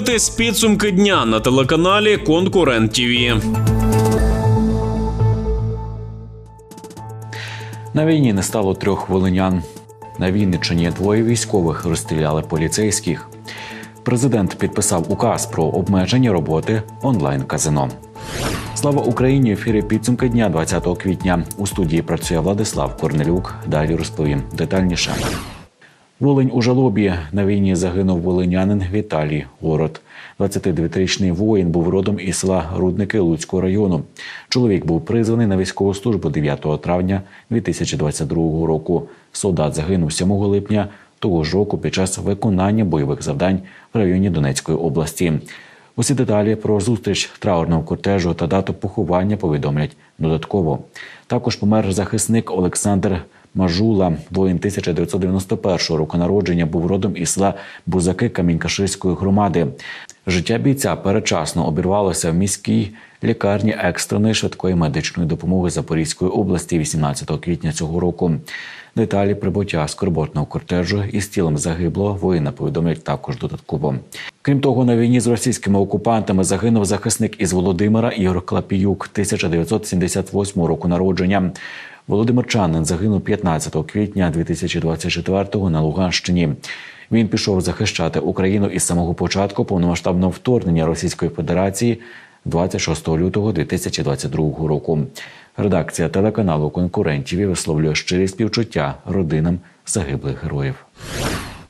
дивитесь підсумки дня на телеканалі Конкурент ТІВІ. На війні не стало трьох волинян. На Вінниччині двоє військових розстріляли поліцейських. Президент підписав указ про обмеження роботи онлайн-казино. Слава Україні! В ефірі підсумки дня 20 квітня. У студії працює Владислав Корнелюк. Далі розповім детальніше. Волинь у жалобі на війні загинув волинянин Віталій Город. 29-річний воїн був родом із села Рудники Луцького району. Чоловік був призваний на військову службу 9 травня 2022 року. Солдат загинув 7 липня того ж року під час виконання бойових завдань в районі Донецької області. Усі деталі про зустріч траурного кортежу та дату поховання повідомлять додатково. Також помер захисник Олександр Мажула, воїн 1991 року народження, був родом із села Бузаки Камінькаширської громади. Життя бійця передчасно обірвалося в міській лікарні екстреної швидкої медичної допомоги Запорізької області 18 квітня цього року. Деталі прибуття скорботного кортежу із тілом загиблого воїна повідомлять також додатково. Крім того, на війні з російськими окупантами загинув захисник із Володимира Ігор Клапіюк 1978 року народження. Володимирчанин загинув 15 квітня 2024-го на Луганщині. Він пішов захищати Україну із самого початку повномасштабного вторгнення Російської Федерації 26 лютого 2022 року. Редакція телеканалу конкурентів висловлює щирі співчуття родинам загиблих героїв.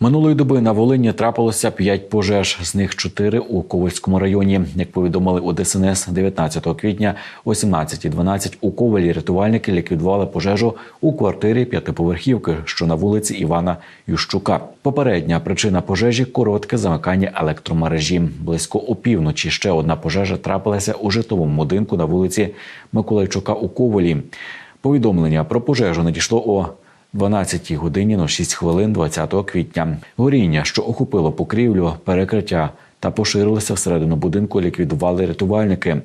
Минулої доби на Волині трапилося 5 пожеж, з них 4 у Ковальському районі. Як повідомили у ДСНС 19 квітня о 17.12 у Ковалі рятувальники ліквідували пожежу у квартирі п'ятиповерхівки, що на вулиці Івана Ющука. Попередня причина пожежі коротке замикання електромережі. Близько опівночі ще одна пожежа трапилася у житловому будинку на вулиці Миколайчука у Ковалі. Повідомлення про пожежу надійшло о 12 годині на 6 хвилин 20 квітня. Горіння, що охопило покрівлю, перекриття та поширилося всередину будинку, ліквідували рятувальники.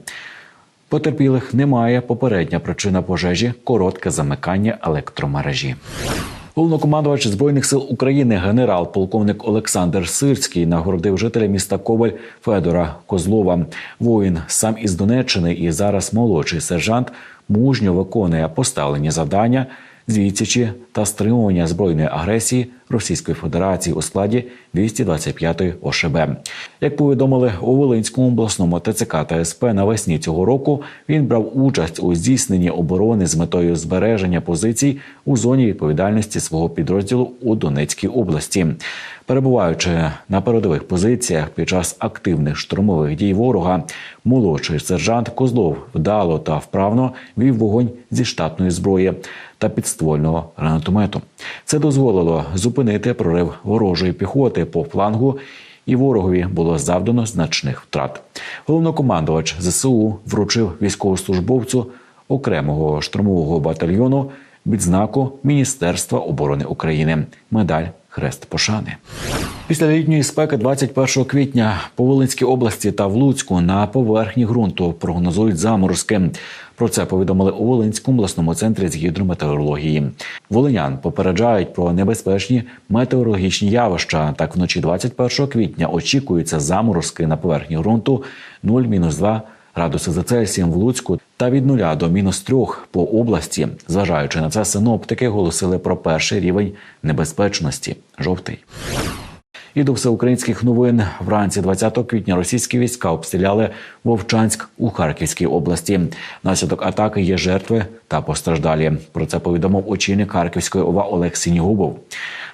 Потерпілих немає. Попередня причина пожежі коротке замикання електромережі. Головнокомандувач збройних сил України генерал-полковник Олександр Сирський нагородив жителя міста Коваль Федора Козлова. Воїн сам із Донеччини і зараз молодший сержант мужньо виконує поставлені завдання відсічі та стримування збройної агресії Російської Федерації у складі 225-ї ОШБ. Як повідомили у Волинському обласному ТЦК та СП навесні цього року, він брав участь у здійсненні оборони з метою збереження позицій у зоні відповідальності свого підрозділу у Донецькій області. Перебуваючи на передових позиціях під час активних штурмових дій ворога, молодший сержант Козлов вдало та вправно вів вогонь зі штатної зброї та підствольного гранатомету. Це дозволило зупинити прорив ворожої піхоти по флангу. І ворогові було завдано значних втрат. Головнокомандувач ЗСУ вручив військовослужбовцю окремого штурмового батальйону відзнаку Міністерства оборони України. Медаль Хрест Пошани. Після літньої спеки 21 квітня по Волинській області та в Луцьку на поверхні ґрунту прогнозують заморозки. Про це повідомили у Волинському обласному центрі з гідрометеорології. Волинян попереджають про небезпечні метеорологічні явища. Так, вночі 21 квітня очікуються заморозки на поверхні ґрунту 0-2 градуси за Цельсієм в Луцьку та від 0 до мінус 3 по області. Зважаючи на це, синоптики оголосили про перший рівень небезпечності жовтий. І до всеукраїнських новин вранці 20 квітня російські війська обстріляли Вовчанськ у Харківській області. Наслідок атаки є жертви та постраждалі. Про це повідомив очільник Харківської ОВА Олег Сінігубов.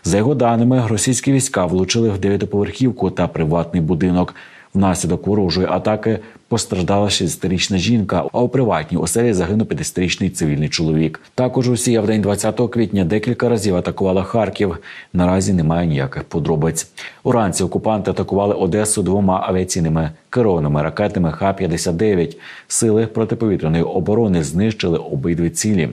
За його даними, російські війська влучили в дев'ятиповерхівку та приватний будинок. Внаслідок ворожої атаки постраждала 60-річна жінка, а у приватній оселі загинув 50-річний цивільний чоловік. Також Росія в день 20 квітня декілька разів атакувала Харків. Наразі немає ніяких подробиць. Уранці окупанти атакували Одесу двома авіаційними керованими ракетами Х-59. Сили протиповітряної оборони знищили обидві цілі.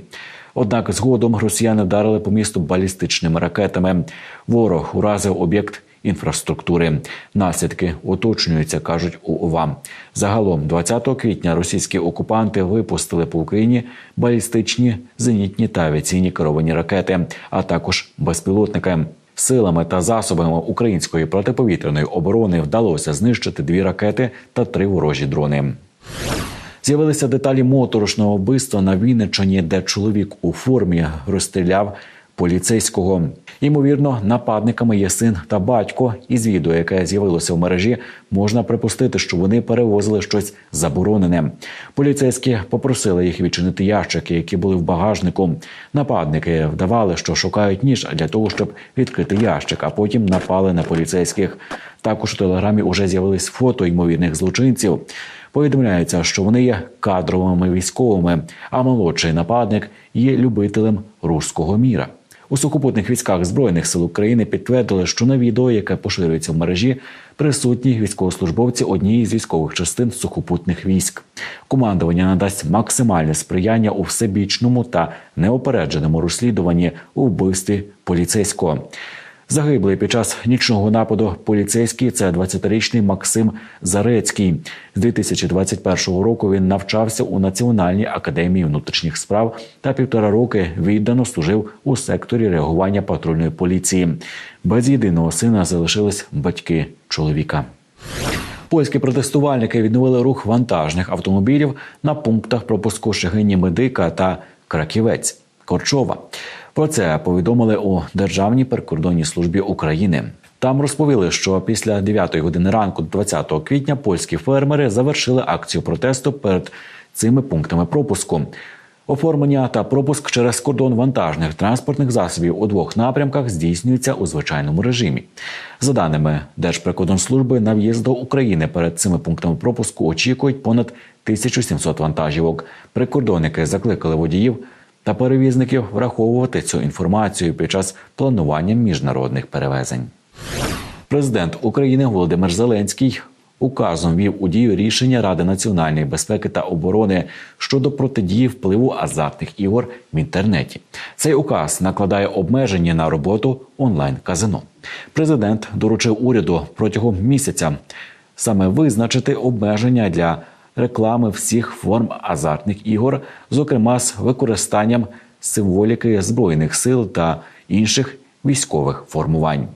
Однак згодом росіяни вдарили по місту балістичними ракетами. Ворог уразив об'єкт інфраструктури. Наслідки уточнюються, кажуть у ОВА. Загалом, 20 квітня, російські окупанти випустили по Україні балістичні зенітні та авіаційні керовані ракети, а також безпілотники. Силами та засобами української протиповітряної оборони вдалося знищити дві ракети та три ворожі дрони. З'явилися деталі моторошного вбивства на Вінниччині, де чоловік у формі розстріляв поліцейського. Ймовірно, нападниками є син та батько. Із відео, яке з'явилося в мережі, можна припустити, що вони перевозили щось заборонене. Поліцейські попросили їх відчинити ящики, які були в багажнику. Нападники вдавали, що шукають ніж для того, щоб відкрити ящик, а потім напали на поліцейських. Також у телеграмі вже з'явились фото ймовірних злочинців. Повідомляється, що вони є кадровими військовими, а молодший нападник є любителем руського міра. У сухопутних військах збройних сил України підтвердили, що на відео, яке поширюється в мережі, присутні військовослужбовці однієї з військових частин сухопутних військ. Командування надасть максимальне сприяння у всебічному та неопередженому розслідуванні у вбивстві поліцейського. Загиблий під час нічного нападу поліцейський це 20-річний Максим Зарецький. З 2021 року він навчався у Національній академії внутрішніх справ та півтора роки віддано служив у секторі реагування патрульної поліції. Без єдиного сина залишились батьки чоловіка. Польські протестувальники відновили рух вантажних автомобілів на пунктах пропуску Шегині Медика та Краківець Корчова. Про це повідомили у Державній прикордонній службі України. Там розповіли, що після 9 години ранку, 20 квітня, польські фермери завершили акцію протесту перед цими пунктами пропуску. Оформлення та пропуск через кордон вантажних транспортних засобів у двох напрямках здійснюється у звичайному режимі. За даними Держприкордонслужби, на в'їзд до України перед цими пунктами пропуску очікують понад 1700 вантажівок. Прикордонники закликали водіїв та перевізників враховувати цю інформацію під час планування міжнародних перевезень. Президент України Володимир Зеленський указом вів у дію рішення Ради національної безпеки та оборони щодо протидії впливу азартних ігор в інтернеті. Цей указ накладає обмеження на роботу онлайн казино. Президент доручив уряду протягом місяця саме визначити обмеження для реклами всіх форм азартних ігор, зокрема з використанням символіки збройних сил та інших військових формувань.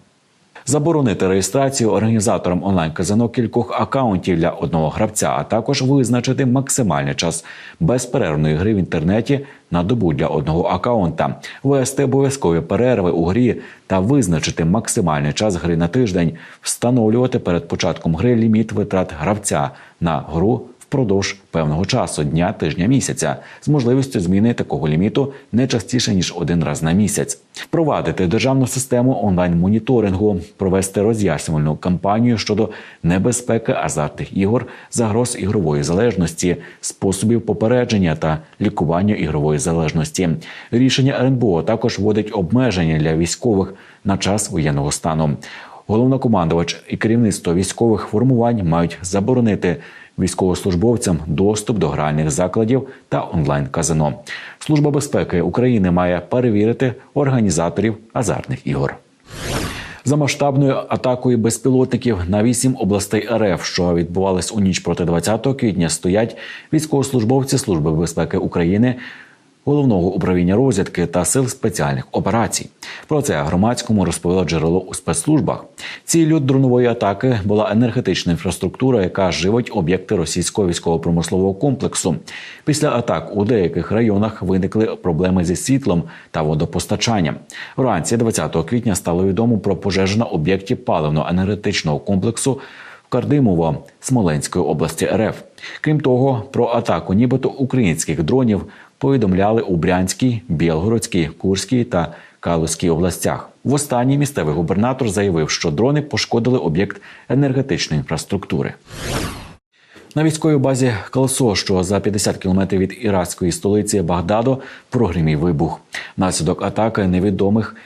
Заборонити реєстрацію організаторам онлайн-казино кількох акаунтів для одного гравця, а також визначити максимальний час безперервної гри в інтернеті на добу для одного акаунта, ввести обов'язкові перерви у грі та визначити максимальний час гри на тиждень, встановлювати перед початком гри ліміт витрат гравця на гру впродовж певного часу дня, тижня, місяця з можливістю зміни такого ліміту не частіше ніж один раз на місяць, впровадити державну систему онлайн-моніторингу, провести роз'яснювальну кампанію щодо небезпеки азартних ігор, загроз ігрової залежності, способів попередження та лікування ігрової залежності. Рішення РНБО також вводить обмеження для військових на час воєнного стану. Головнокомандувач і керівництво військових формувань мають заборонити військовослужбовцям доступ до гральних закладів та онлайн-казино. Служба безпеки України має перевірити організаторів азартних ігор. За масштабною атакою безпілотників на вісім областей РФ, що відбувались у ніч проти 20 квітня, стоять військовослужбовці Служби безпеки України. Головного управління розвідки та сил спеціальних операцій про це громадському розповіло джерело у спецслужбах. Ціллю дронової атаки була енергетична інфраструктура, яка живить об'єкти російського військово-промислового комплексу. Після атак у деяких районах виникли проблеми зі світлом та водопостачанням. Вранці 20 квітня стало відомо про пожежу на об'єкті паливно-енергетичного комплексу. Кардимово Смоленської області РФ. Крім того, про атаку, нібито українських дронів, повідомляли у Брянській, Білгородській, Курській та Калузькій областях. В останній місцевий губернатор заявив, що дрони пошкодили об'єкт енергетичної інфраструктури. На військовій базі Калсо, що за 50 кілометрів від іракської столиці Багдадо, прогримів вибух. Наслідок атаки невідомих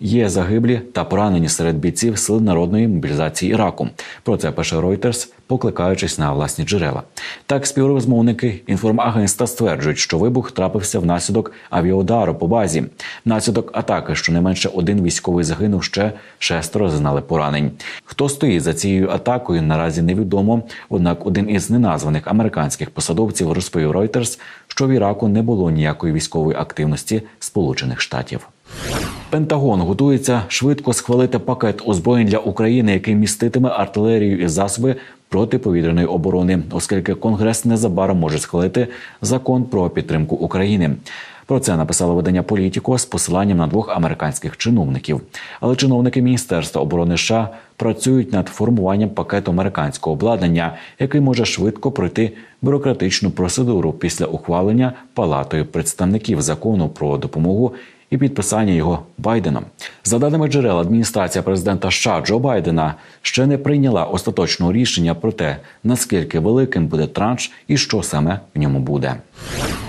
Є загиблі та поранені серед бійців сил народної мобілізації Іраку. Про це пише Reuters, покликаючись на власні джерела. Так, співрозмовники інформагентства стверджують, що вибух трапився внаслідок авіаудару по базі. Внаслідок атаки, щонайменше один військовий загинув, ще шестеро зазнали поранень. Хто стоїть за цією атакою, наразі невідомо. Однак, один із неназваних американських посадовців розповів Reuters, що в Іраку не було ніякої військової активності Сполучених Штатів. Пентагон готується швидко схвалити пакет озброєнь для України, який міститиме артилерію і засоби протиповітряної оборони, оскільки Конгрес незабаром може схвалити закон про підтримку України. Про це написало видання Політіко з посиланням на двох американських чиновників. Але чиновники Міністерства оборони США працюють над формуванням пакету американського обладнання, який може швидко пройти бюрократичну процедуру після ухвалення Палатою представників закону про допомогу і підписання його Байденом. За даними джерел, адміністрація президента США Джо Байдена ще не прийняла остаточного рішення про те, наскільки великим буде транш і що саме в ньому буде.